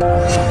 ચાલી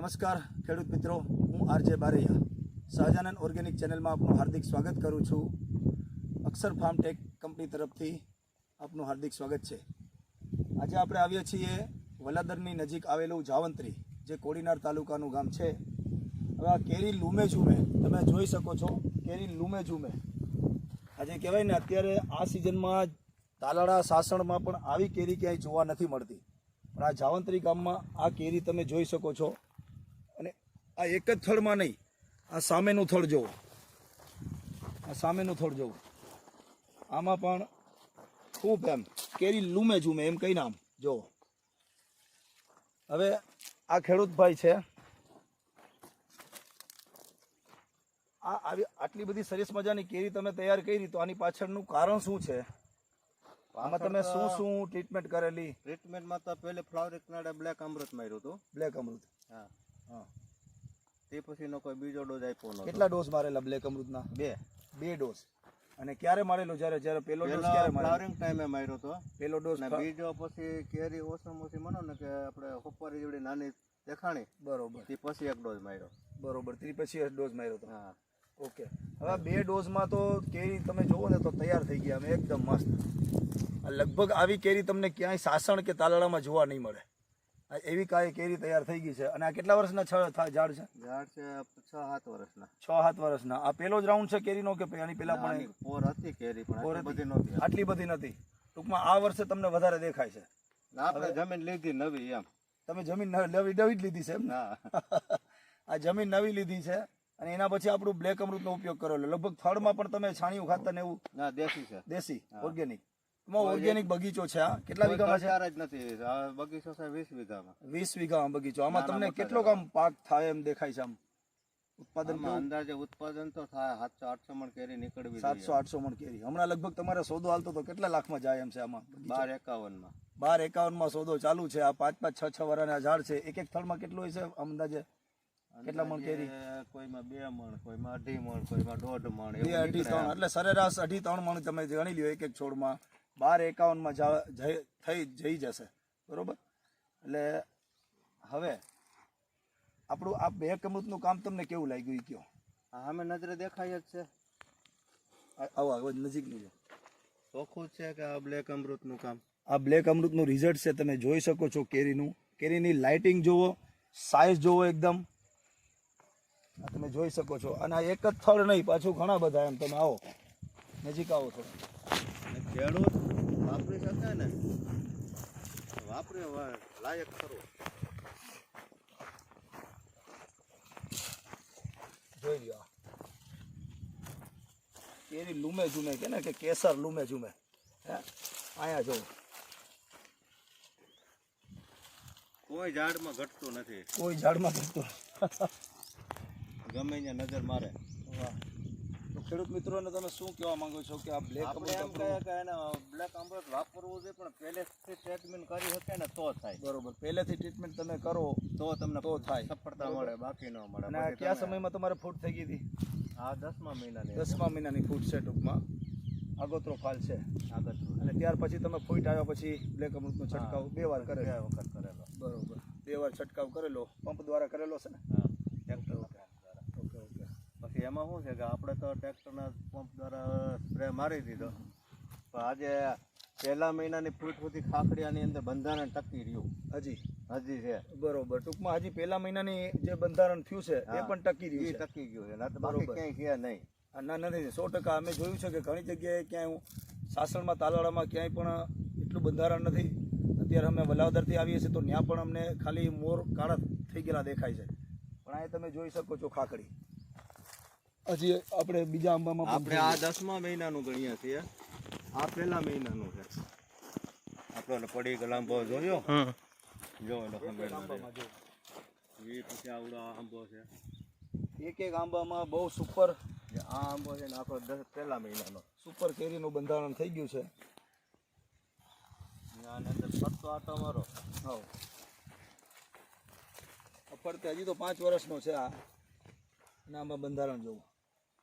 નમસ્કાર, ખેડૂત મિત્રો. હું આરજે બારૈયા. શાહજાનંદ ઓર્ગેનિક ચેનલમાં આપનું હાર્દિક સ્વાગત કરું છું. અક્ષર ફાર્મ ટેક કંપની તરફથી આપનું હાર્દિક સ્વાગત છે. આજે આપણે આવીએ છીએ વલાદરની નજીક આવેલું જાવંત્રી, જે કોડીનાર તાલુકાનું ગામ છે. હવે આ કેરી લૂમે ઝૂમે, તમે જોઈ શકો છો, કેરી લૂમે ઝૂમે. આજે કહેવાય ને, અત્યારે આ સિઝનમાં તાલાળા સાસણમાં પણ આવી કેરી ક્યાંય જોવા નથી મળતી. પણ આ જાવંત્રી ગામમાં આ કેરી તમે જોઈ શકો છો. આ એક જ થળમાં નહીં. આ સામેનું થળ જુઓ આ સામેનું થળ જુઓ આમાં પણ ખૂબ એમ કેરી લૂમે ઝૂમે એમ કઈ નામ. જુઓ હવે આ ખેડૂત ભાઈ છે. આ આવી આટલી બધી સરસ મજાની કેરી તમે તૈયાર કરી તો આની પાછળનું કારણ શું છે? આમાં તમે શું શું ટ્રીટમેન્ટ કરેલી? ટ્રીટમેન્ટમાં તો પહેલે ફ્લાવરિક નાડે બ્લેક અમૃત માર્યું હતું. બ્લેક અમૃત. હા. હા. તે પછીનો કોઈ બીજો ડોઝ આપ્યો નહોતો. કેટલા ડોઝ મારેલા બ્લેક અમૃતના? બે. બે ડોઝ અને ક્યારે મારેલો? જ્યારે જ્યારે પેલો ડોઝ ક્યારે મારેલો? ફ્લાવરિંગ ટાઈમે માર્યો તો. પેલો ડોઝ અને બીજો પછી કેરી ઓછી મનો ને કે આપણે હોપારી જેવડી નાની દેખાણી બરોબર. તે પછી એક ડોઝ માર્યો. બરોબર. ત્રી પછી એક ડોઝ માર્યો તો. હા. ઓકે. હવે બે ડોઝમાં તો કેરી તમે જોવો ને તો તૈયાર થઈ ગયા. અમે એકદમ મસ્ત. લગભગ આવી કેરી તમને ક્યાંય સાસણ કે તાલાળામાં જોવા નહીં મળે. એવી કાંઈ કેરી તૈયાર થઈ ગઈ છે. અને આ કેટલા વર્ષના છ ઝાડ છે? ઝાડ છે છ સાત વર્ષના. છ સાત વર્ષના. આ પેલો જ રાઉન્ડ છે કેરીનો કે એની પેલા પણ પોર હતી કેરી પણ પોર બધી નહોતી. આટલી બધી નથી ટૂંકમાં આ વર્ષે તમને વધારે દેખાય છે. આપણે જમીન લીધી નવી એમ. તમે જમીન નવી નવી જ લીધી છે એમ ના? આ જમીન નવી લીધી છે અને એના પછી આપણું બ્લેક અમૃતનો ઉપયોગ કરેલો. લગભગ થર્ડમાં પણ તમે છાણિયું ખાતર ને એવું ના દેશી છે. દેશી ઓર્ગેનિક એમાં ઓર્ગેનિક બગીચો છે આ કેટલા વીઘામાં છે? જ નથી આ બગીચો છે વીસ વીઘામાં. વીસ વીઘામાં બગીચો. આમાં તમને કેટલો કામ પાક થાય એમ દેખાય છે આમ? ઉત્પાદનમાં અંદાજે ઉત્પાદન તો થાય સાતસો આઠસો મણ કેરી નીકળવી સાતસો આઠસો મણ કેરી. હમણાં લગભગ તમારે સોદો હાલતો તો કેટલા લાખમાં જાય એમ છે આમાં બગીચો? બાર એકાવનમાં બાર એકાવનમાં સોદો ચાલુ છે. આ પાંચ પાંચ છ છ વરાના ઝાડ છે. એક એક થળમાં કેટલું હોય છે અંદાજે? કેટલા મણ કેરી? કોઈમાં બે મણ કોઈમાં અઢી મણ કોઈમાં દોઢ મણ બે અઢી ત્રણ. એટલે સરેરાશ અઢી ત્રણ મણ તમે ગણી લ્યો એક એક છોડમાં. બાર એકાવનમાં થઈ જઈ જશે. બરાબર? એટલે હવે આપણું આ બે કમૃતનું કામ તમને કેવું લાગ્યું એ કયો? આ સામે નજરે દેખાય જ છે. આવો આવો નજીકનું છે ચોખ્ખું છે કે આ બ્લેક અમૃતનું કામ? આ બ્લેક અમૃતનું રિઝલ્ટ છે તમે જોઈ શકો છો કેરીનું. કેરીની લાઇટિંગ જુઓ સાઇઝ જુઓ એકદમ. તમે જોઈ શકો છો. અને આ એક જ થળ નહીં પાછું ઘણા બધા એમ. તમે આવો. નજીક આવો થોડા. ખેડૂત વાપરી શકે ને વાપરે લાયક ખરું. જોઈ લ્યો. કેરી લૂમે ઝૂમે કે ને કે કેસર લૂમે ઝૂમે. હે? અહીંયા જો કોઈ ઝાડમાં ઘટતું નથી. કોઈ ઝાડમાં ઘટતું ગમે ત્યાં નજર મારે. વાહ. ખેડૂત મિત્રોને તમે શું કહેવા માંગો છો કે આ બ્લેક આપણે એમ કહે કે એને બ્લેક અમૃત વાપરવું જોઈએ પણ પહેલેથી ટ્રીટમેન્ટ કરી શકે ને તો થાય. બરોબર. પહેલેથી ટ્રીટમેન્ટ તમે કરો તો તમને તો થાય. સફળતા મળે બાકી ન મળે. અને કયા સમયમાં તમારે ફૂટ થઈ ગઈ હતી? હા દસમા મહિનાની દસમા મહિનાની ફૂટ છે ટૂંકમાં. આગોતરો ફાલ છે. આગળ અને ત્યાર પછી તમે ફૂટ આવ્યા પછી બ્લેક અમૃતનો છંટકાવ બે વાર બે કરેલો. વખત કરેલો. બરોબર. બે વાર છંટકાવ કરેલો. પંપ દ્વારા કરેલો છે ને હા ટ્રેક્ટર દ્વારા ઓકે ઓકે એમાં શું છે કે આપણે તો ટ્રેક્ટરના પંપ દ્વારા સ્પ્રે મારી દીધો. પણ આજે પહેલા મહિનાની ફૂટ સુધી ખાખડિયાની અંદર બંધારણ ટકી રહ્યું. હજી? હજી છે. બરોબર. ટૂંકમાં હજી પહેલા મહિનાની જે બંધારણ થયું છે એ પણ ટકી રહ્યું છે. ટકી ગયું છે. ના તો બરોબર. ક્યાંય છે નહીં. ના નથી સો ટકા. અમે જોયું છે કે ઘણી જગ્યાએ ક્યાંય સાસણમાં તાલાળામાં ક્યાંય પણ એટલું બંધારણ નથી. અત્યારે અમે વલાવદરથી આવીએ છીએ તો ત્યાં પણ અમને ખાલી મોર કાળા થઈ ગયેલા દેખાય છે. પણ આ તમે જોઈ શકો છો ખાખડી. હજી આપણે બીજા આંબામાં આપણે આ દસમા મહિનાનું ગણીએ છીએ. આ પહેલા મહિનાનું છે. આપણો પડી ગલાંબો જોયો? જો એનો ખંભેલ આંબામાં જો એ પછી આવડો આ આંબો છે. એક એક આંબામાં બહુ સુપર આ આંબો છે ને આપણો દસ પહેલા મહિનાનો. સુપર કેરીનું બંધારણ થઈ ગયું છે. આની અંદર પત્તો આટો મારો. હા ફરતે હજી તો પાંચ વર્ષનો છે આ. આમાં બંધારણ જોવું.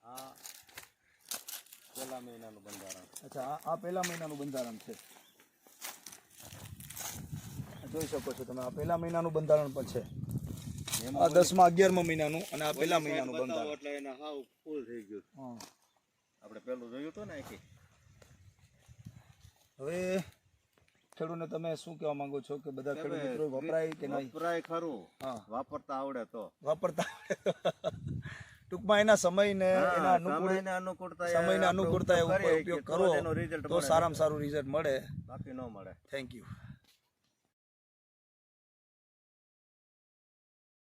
આ પહેલા મહિનાનું બંધારણ. અચ્છા આ આ પહેલા મહિનાનું બંધારણ છે. જોઈ શકો છો તમે આ પહેલા મહિનાનું બંધારણ પણ છે. આ દસમા અગિયારમા મહિનાનું અને આ પહેલા મહિનાનું બંધારણ. એટલે એને હાવ ફૂલ થઈ ગયું. આપણે પેલું જોયું હતું ને આખી હવે ખેડૂતને તમે શું કહેવા માંગો છો કે બધા ખેડૂત મિત્રો વપરાય કે નહીં? વપરાય ખરું. હા. વાપરતા આવડે તો. વાપરતા ટૂંકમાં એના સમયને એના અનુકૂળ અનુકૂળતા સમયને અનુકૂળતા ઉપયોગ કરો તો સારામાં સારું રિઝલ્ટ મળે. બાકી ન મળે. Thank you